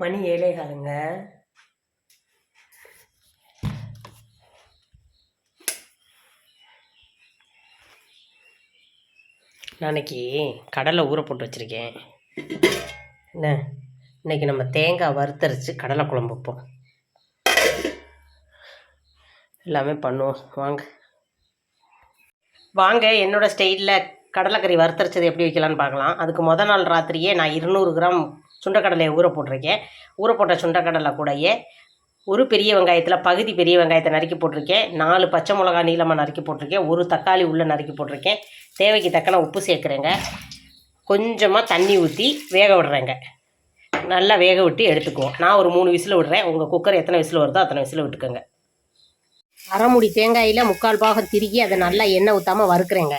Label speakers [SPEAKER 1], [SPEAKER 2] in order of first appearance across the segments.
[SPEAKER 1] மணி ஏழை காலுங்க நாளைக்கு கடலை ஊற போட்டு வச்சுருக்கேன். என்ன? இன்னைக்கு நம்ம தேங்காய் வறுத்தரித்து கடலை குழம்பு வைப்போம். எல்லாமே பண்ணுவோம். வாங்க. வாங்க என்னோடய ஸ்டைலில் கடலைக்கறி வறுத்தரைச்சது எப்படி வைக்கலான்னு பார்க்கலாம். அதுக்கு மொதல் நாள் ராத்திரியே நான் இருநூறு கிராம் சுண்டக்கடலையை ஊற போட்டிருக்கேன். ஊற போட்ட சுண்டக்கடலை கூடயே ஒரு பெரிய வெங்காயத்தில் பகுதி பெரிய வெங்காயத்தை நறுக்கி போட்டிருக்கேன். நாலு பச்சை மிளகா நீளமாக நறுக்கி போட்டிருக்கேன். ஒரு தக்காளி உள்ளே நறுக்கி போட்டிருக்கேன். தேவைக்கு தக்கன உப்பு சேர்க்குறேங்க. கொஞ்சமாக தண்ணி ஊற்றி வேக விடுறேங்க. நல்லா வேக விட்டு எடுத்துக்குவோம். நான் ஒரு மூணு விசில் விடுறேன். உங்கள் குக்கர் எத்தனை விசில் வருதோ அத்தனை விசில் விட்டுக்கோங்க. அரைமுடி தேங்காயில் முக்கால் பாகம் திருகி அதை நல்லா எண்ணெய் ஊற்றாமல் வறுக்கிறேங்க.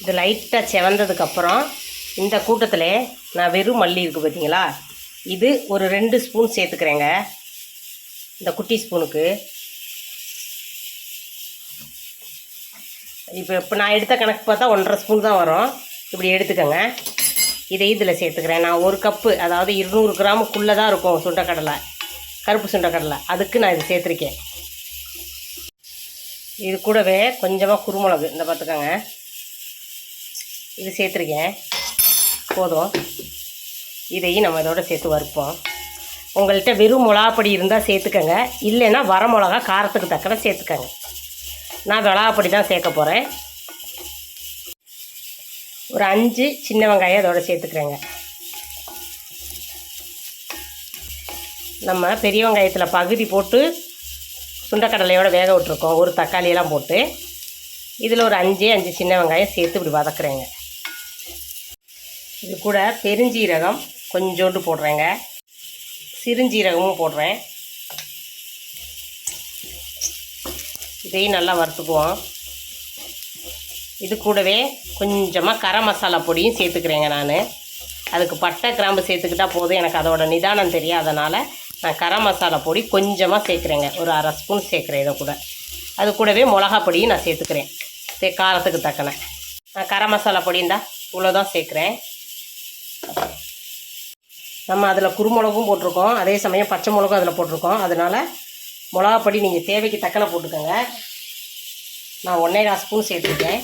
[SPEAKER 1] இது லைட்டாக செவந்ததுக்கப்புறம் இந்த கூட்டத்தில் நான் வெறும் மல்லி இருக்குது பார்த்தீங்களா இது ஒரு ரெண்டு ஸ்பூன் சேர்த்துக்கிறேங்க. இந்த குட்டி ஸ்பூனுக்கு இப்போ இப்போ நான் எடுத்த கணக்கு பார்த்தா ஒன்றரை ஸ்பூன் தான் வரும். இப்படி எடுத்துக்கோங்க. இதை இதில் சேர்த்துக்கிறேன். நான் ஒரு கப்பு அதாவது இருநூறு கிராமுக்குள்ளே தான் இருக்கும் சுண்டக்கடலை. கருப்பு சுண்டக்கடலை. அதுக்கு நான் இது சேர்த்துருக்கேன். இது கூடவே கொஞ்சமாக குருமிளகு. இந்த பார்த்துக்கோங்க. இது சேர்த்துருக்கேன். போதும். இதையும் நம்ம இதோட சேர்த்து வறுப்போம். உங்கள்கிட்ட வெறும் மிளகாப்பொடி இருந்தால் சேர்த்துக்கங்க. இல்லைன்னா வர மிளகா காரத்துக்கு தக்கன சேர்த்துக்கங்க. நான் மிளகாப்பொடி தான் சேர்க்க போகிறேன் ஒரு அஞ்சு சின்ன வெங்காயம் அதோட சேர்த்துக்கிறேங்க. நம்ம பெரிய வெங்காயத்தில் பகுதி போட்டு சுண்டக்கடலையோட வேக விட்டுருக்கோம். ஒரு தக்காளியெல்லாம் போட்டு. இதில் ஒரு அஞ்சே அஞ்சு சின்ன வெங்காயம் சேர்த்து இப்படி வதக்குறேங்க. இது கூட பெருஞ்சீரகம் கொஞ்சோண்டு போடுறேங்க. சிறுஞ்சீரகமும் போடுறேன். இதையும் நல்லா வறுத்துக்குவோம். இது கூடவே கொஞ்சமாக கரம் மசாலா பொடியும் சேர்த்துக்கிறேங்க நான். அதுக்கு பட்டை கிராம்பு சேர்த்துக்கிட்டா போதும். எனக்கு அதோட நிதானம் தெரியும் அதனால் நான் கரம் மசாலா பொடி கொஞ்சமாக சேர்க்குறேங்க. ஒரு அரை ஸ்பூன் சேர்க்குறேன் இதை கூட. அது கூடவே மிளகா பொடியும் நான் சேர்த்துக்கிறேன். சே காரத்துக்கு தக்கன. நான் கரம் மசாலா பொடிந்தா இவ்வளோதான் சேர்க்குறேன். நம்ம அதில் குருமிளகும் போட்டிருக்கோம். அதே சமயம் பச்சை மிளகும் அதில் போட்டிருக்கோம். அதனால் மிளகாப்பொடி நீங்கள் தேவைக்கு தக்கன போட்டுக்கோங்க. நான் ஒன்றே கால் ஸ்பூன் சேர்த்துருக்கேன்.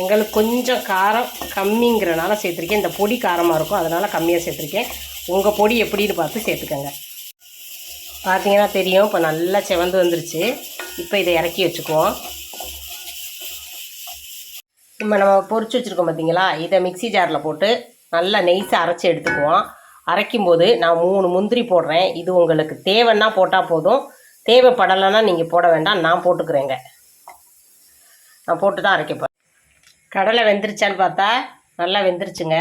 [SPEAKER 1] எங்களுக்கு கொஞ்சம் காரம் கம்மிங்கிறனால சேர்த்துருக்கேன். இந்த பொடி காரமாக இருக்கும். அதனால் கம்மியாக சேர்த்துருக்கேன். உங்கள் பொடி எப்படின்னு பார்த்து சேர்த்துக்கோங்க. பார்த்தீங்கன்னா தெரியும். இப்போ நல்லா செவந்து வந்துருச்சு. இப்போ இதை இறக்கி வச்சுக்குவோம். நம்ம நம்ம பொரிச்சு வச்சுருக்கோம் பார்த்தீங்களா இதை மிக்ஸி ஜாரில் போட்டு நல்லா நெய்ஸை அரைச்சி எடுத்துக்குவோம். அரைக்கும் போது நான் மூணு முந்திரி போடுறேன். இது உங்களுக்கு தேவைன்னா போட்டால் போதும். தேவைப்படலைன்னா நீங்கள் போட வேண்டாம். நான் போட்டுக்கிறேங்க. நான் போட்டு தான் அரைக்க போகிறேன் கடலை வெந்துருச்சான்னு பார்த்தா நல்லா வெந்துருச்சுங்க.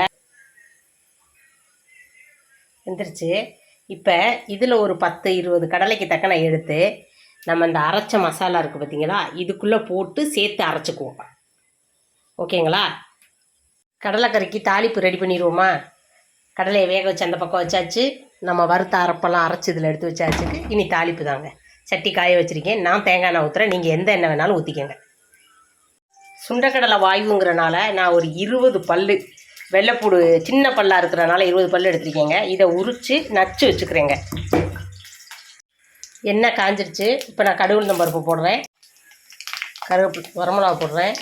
[SPEAKER 1] வெந்துருச்சு. இப்போ இதில் ஒரு பத்து இருபது கடலைக்கு தக்கன எடுத்து நம்ம இந்த அரைச்ச மசாலா இருக்குது பார்த்தீங்களா இதுக்குள்ளே போட்டு சேர்த்து அரைச்சிக்குவோம். ஓகேங்களா? கடலைக்கறிக்கு தாளிப்பு ரெடி பண்ணிடுவோமா கடலையை வேக வச்சு அந்த பக்கம் வச்சாச்சு. நம்ம வறுத்த அரைப்பெல்லாம் அரைச்சி இதில் எடுத்து வச்சாச்சுக்கு இனி தாளிப்பு தாங்க. சட்டி காய வச்சுருக்கேன். நான் தேங்காய் எண்ணெய் ஊற்றுறேன் நீங்கள் எந்த எண்ணெய் வேணாலும் ஊற்றிக்கங்க சுண்டக்கடலை வாயுங்கிறனால நான் ஒரு இருபது பல்லு வெள்ளைப்பூடு சின்ன பல்லாக இருக்கிறனால இருபது பல்லு எடுத்துருக்கேங்க. இதை உரித்து நச்சு வச்சுக்கிறேங்க. எண்ணெய் காஞ்சிருச்சு. இப்போ நான் கடுகுளுந்தம் பருப்பு போடுறேன். கருவேப்பிலை வரமிளகா போடுறேன்.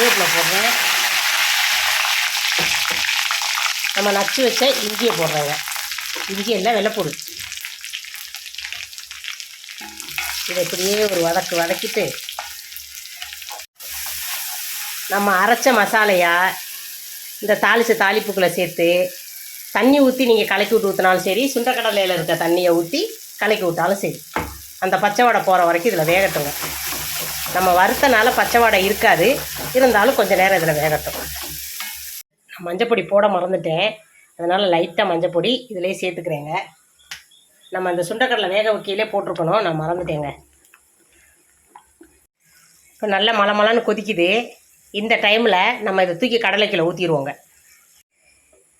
[SPEAKER 1] கருவேப்பிலை போடுறேன். நம்ம நச்சு வச்ச இஞ்சியை போடுறேங்க. இஞ்சி எல்லாம் வெள்ளைப்பூடு இதை இப்படியே ஒரு வதக்கு வதக்கிட்டு நம்ம அரைச்ச மசாலையா இந்த தாளிச்ச தாளிப்புக்குள்ளே சேர்த்து தண்ணி ஊற்றி நீங்கள் கலக்கி விட்டு ஊற்றினாலும் சரி சுண்டக்கடலையில் இருக்க தண்ணியை ஊற்றி கலக்கி விட்டாலும் சரி. அந்த பச்சை வடை போகிற வரைக்கும் இதில் வேகட்டுங்க. நம்ம வறுத்தனால பச்சை வாடை இருக்காது. இருந்தாலும் கொஞ்சம் நேரம் இதில் வேகட்டும். நான் மஞ்சப்பொடி போட மறந்துட்டேன். அதனால் லைட்டாக மஞ்சப்பொடி இதிலே சேர்த்துக்கிறேங்க. நம்ம அந்த சுண்டக்கடலை வேக வைக்கையிலே போட்டிருக்கணும். நான் மறந்துட்டேங்க. இப்போ நல்ல மலை மலைன்னு கொதிக்குது. இந்த டைமில் நம்ம இதை தூக்கி கடலைக்கில் ஊற்றிடுவோங்க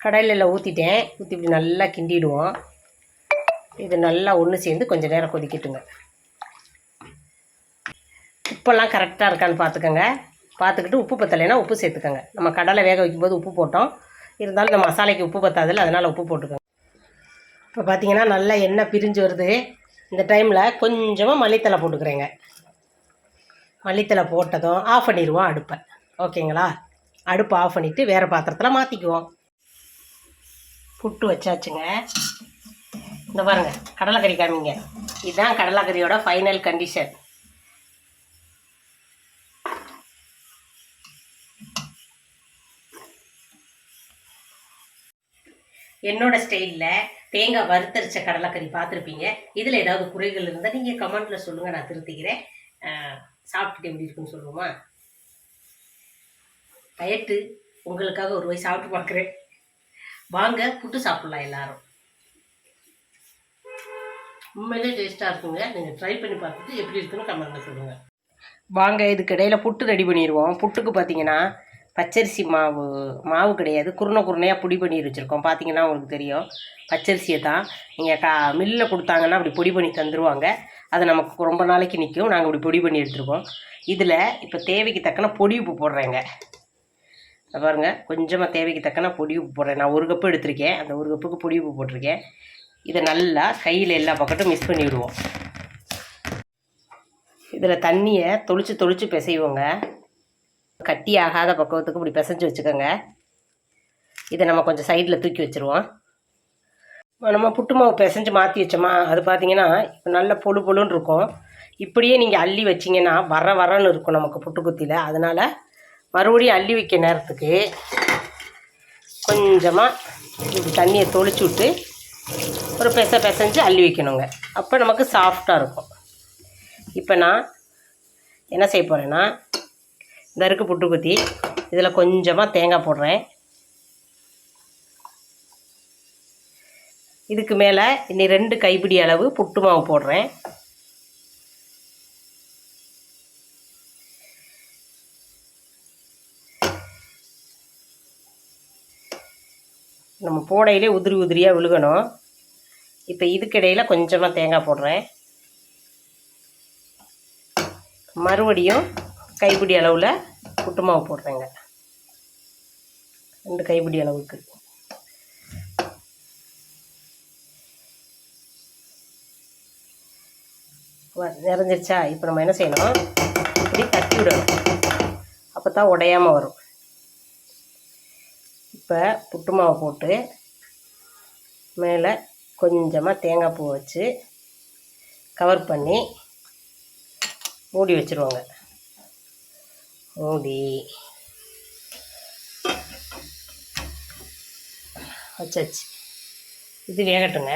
[SPEAKER 1] கடலையில் ஊற்றிட்டேன் ஊற்றி இப்படி நல்லா கிண்டிடுவோம். இது நல்லா ஒன்று சேர்ந்து கொஞ்சம் நேரம் கொதிக்கட்டுங்க. உப்பெல்லாம் கரெக்டாக இருக்கான்னு பார்த்துக்கோங்க. பார்த்துக்கிட்டு உப்பு பத்தலைன்னா உப்பு சேர்த்துக்கோங்க. நம்ம கடலை வேக வைக்கும்போது உப்பு போட்டோம். இருந்தாலும் இந்த மசாலைக்கு உப்பு பத்தாதுல்ல அதனால் உப்பு போட்டுக்கோங்க. இப்போ பார்த்தீங்கன்னா நல்லா எண்ணெய் பிரிஞ்சு வருது. இந்த டைமில் கொஞ்சமாக மல்லித்தலை போட்டுக்கிறேங்க. மல்லித்தலை போட்டதும் ஆஃப் பண்ணிடுவோம் அடுப்பை. ஓகேங்களா அடுப்பை ஆஃப் பண்ணிவிட்டு வேறு பாத்திரத்தில் மாற்றிக்குவோம் புட்டு வச்சாச்சுங்க. இந்த பாருங்கள் கடலைக்கறி காமிங்க. இதுதான் கடலைக்கறியோட ஃபைனல் கண்டிஷன் என்னோட ஸ்டைலில் தேங்காய் வறுத்தரிச்ச கடலைக்கறி பார்த்துருப்பீங்க. இதில் ஏதாவது குறைகள் இருந்தால் நீங்கள் கமெண்ட்டில் சொல்லுங்கள் நான் திருத்திக்கிறேன். சாப்பிட்டுட்டு எப்படி இருக்குன்னு சொல்லுவோமா? டயட்டு உங்களுக்காக ஒரு வாய் சாப்பிட்டு பார்க்குறேன். வாங்க புட்டு சாப்பிட்லாம் எல்லாரும். உண்மையிலே டேஸ்ட்டாக இருக்குங்க. நீங்கள் ட்ரை பண்ணி பார்த்துட்டு எப்படி இருக்குன்னு கமெண்ட்டில் சொல்லுங்கள் வாங்க இதுக்கு இடையில புட்டு ரெடி பண்ணிடுவோம். புட்டுக்கு பார்த்தீங்கன்னா பச்சரிசி மாவு மாவு கிடையாது. குருணை குருணையாக பொடி பண்ணி வச்சுருக்கோம். பார்த்தீங்கன்னா உங்களுக்கு தெரியும். பச்சரிசியை தான். நீங்கள் கா மில்லில் கொடுத்தாங்கன்னா அப்படி பொடி பண்ணி தந்துடுவாங்க அது நமக்கு ரொம்ப நாளைக்கு நிற்கும் நாங்கள் இப்படி பொடி பண்ணி எடுத்துருக்கோம். இதில் இப்போ தேவைக்கு தக்கன பொடி உப்பு போடுறேங்க. பாருங்க. கொஞ்சமாக தேவைக்கு தக்கன பொடி உப்பு போடுறேன். நான் ஒரு கப்பு எடுத்திருக்கேன். அந்த ஒரு கப்புக்கு பொடி உப்பு போட்டிருக்கேன். இதை நல்லா கையில் எல்லா பக்கட்டும் மிக்ஸ் பண்ணி விடுவோம் இதில் தண்ணியை தொளிச்சு தொளிச்சு பிசைவோங்க. கட்டி ஆகாத பக்குவத்துக்கு இப்படி பிசைஞ்சு வச்சுக்கோங்க. இதை நம்ம கொஞ்சம் சைடில் தூக்கி வச்சுருவோம். நம்ம புட்டு மாவு பிசைஞ்சு மாற்றி வச்சோமா அது பார்த்தீங்கன்னா இப்போ நல்ல பொழு பொழுன்னு இருக்கும். இப்படியே நீங்கள் அள்ளி வச்சிங்கன்னா வர வரன்னு இருக்கும் நமக்கு புட்டுக்குத்தியில் அதனால் மறுபடியும் அள்ளி வைக்க நேரத்துக்கு கொஞ்சமாக இப்படி தண்ணியை தொளிச்சு விட்டு ஒரு பெச பிசைஞ்சு அள்ளி வைக்கணுங்க. அப்போ நமக்கு சாஃப்டாக இருக்கும். இப்போ நான் என்ன செய்ய போகிறேன்னா இந்த இருக்குது புட்டு குத்தி. இதில் கொஞ்சமாக தேங்காய் போடுறேன். இதுக்கு மேலே இன்னி ரெண்டு கைப்பிடி அளவு புட்டு மாவு போடுறேன். நம்ம போடையிலே உதிரி உதிரியாக விழுகணும். இப்போ இதுக்கிடையில் கொஞ்சமாக தேங்காய் போடுறேன். மறுபடியும் கைப்பிடி அளவில் புட்டு மாவு போடுறேங்க. ரெண்டு கைப்பிடி அளவுக்கு. வ- நிறைஞ்சிருச்சா? இப்போ நம்ம என்ன செய்யணும்? இப்படி தட்டி விடணும். அப்போ தான் உடையாமல் வரும். இப்போ புட்டு மாவு போட்டு மேலே கொஞ்சமாக தேங்காய் பூ வச்சு கவர் பண்ணி மூடி வச்சுருவாங்க. மூடி வச்சாச்சு இது வேகட்டுங்க.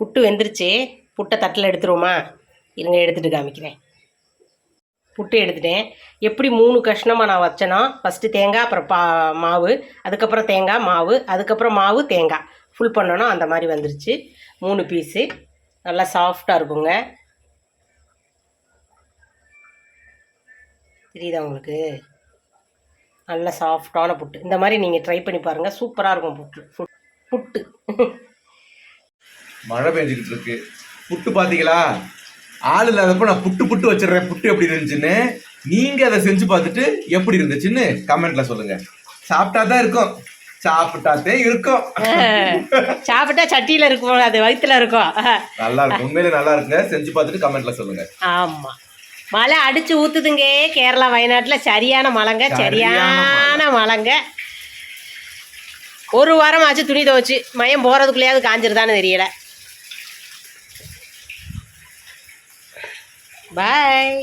[SPEAKER 1] புட்டு வெந்துருச்சு. புட்டை தட்டில் எடுத்துருவோமா? இருங்க எடுத்துகிட்டு காமிக்கிறேன். புட்டு எடுத்துட்டேன். எப்படி மூணு கஷ்ணமாக நான் வச்சேனோ ஃபஸ்ட்டு தேங்காய் அப்புறம் பா மாவு அதுக்கப்புறம் தேங்காய் மாவு அதுக்கப்புறம் மாவு தேங்காய். ஃபுல் பண்ணணும் அந்த மாதிரி வந்துருச்சு. மூணு பீஸு நல்லா சாஃப்டாக இருக்குங்க. தெரியுதா உங்களுக்கு? நல்ல சாஃப்டான புட்டு. இந்த மாதிரி நீங்கள் ட்ரை பண்ணி பாருங்கள் சூப்பராக இருக்கும் புட்டு. புட்- புட்டு.
[SPEAKER 2] மழை பெஞ்சுக்கிட்டு இருக்கு. புட்டு பாத்தீங்களா? ஆள் இல்லாதப்ப நான் புட்டு புட்டு வச்சிடுறேன். புட்டு எப்படி இருந்துச்சுன்னு நீங்க அதை செஞ்சு பார்த்துட்டு எப்படி இருந்துச்சுன்னு கமெண்ட்ல சொல்லுங்க. சாப்பிட்டா தான் இருக்கும். சாப்பிட்டாத்தே இருக்கும்.
[SPEAKER 1] சாப்பிட்டா சட்டியில் இருக்கும். அது வயிற்றுல இருக்கும்.
[SPEAKER 2] நல்லா இருக்கும். உண்மையிலே நல்லா இருக்குங்க. செஞ்சு பார்த்துட்டு கமெண்ட்ல சொல்லுங்க.
[SPEAKER 1] ஆமாம் மழை அடிச்சு ஊத்துதுங்க. கேரளா வயநாட்டில் சரியான மழைங்க சரியான மழைங்க. ஒரு வாரம் ஆச்சு துணி துவைச்சு மயம் போகிறதுக்குள்ளேயாவது காஞ்சிருதான்னு தெரியல. பாய்